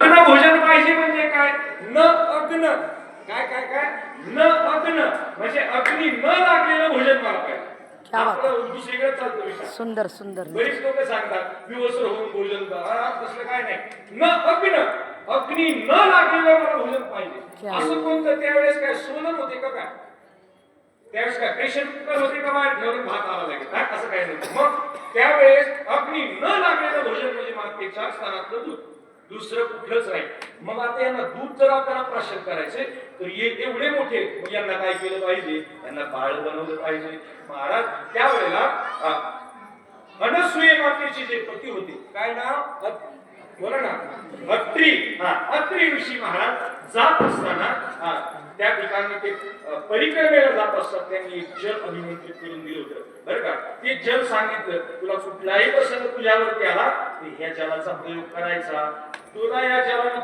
भोजन पाहिजे म्हणजे काय? न अग्न. काय काय काय? न अग्न. म्हणजे अग्नी न लागलेलं भोजन मला पाहिजे. सुंदर सुंदर. बरीच लोक सांगतात विवस्त्र होऊन भोजन तसलं काय नाही. न अग्न. अग्नी न लागलेलं मला भोजन पाहिजे? असं कोणतं त्यावेळेस काय सोनं होते का काय? त्यावेळेस काय प्रेशर कुकर होते का बाहेर ठेवून भात आला लागेल? असं काय नव्हतं. मग त्यावेळेस अग्नी न लागलेलं भोजन म्हणजे मागचे चार स्थानातलं दूध. दुसरं कुठलंच नाही. मग आता यांना दूध जर आपल्याला प्राशन करायचे तर एवढे मोठे मग यांना काय केलं पाहिजे? यांना बाळ बनवलं पाहिजे. महाराज त्यावेळेला अनसूय मातेचे जे पती होते काय नाव? बोला ना. अत्री. हा अत्री ऋषी महाराज जात असताना हा त्या ठिकाणी ते परिक्रमेला जात असतात. त्यांनी एक जल अभिमंत्रित करून दिलं होतं. बरं का? ते जल सांगितलं. कुठलाही प्रसंग तुझ्यावरती आला तर ह्या जलाचा प्रयोग करायचा. तुला या जलानं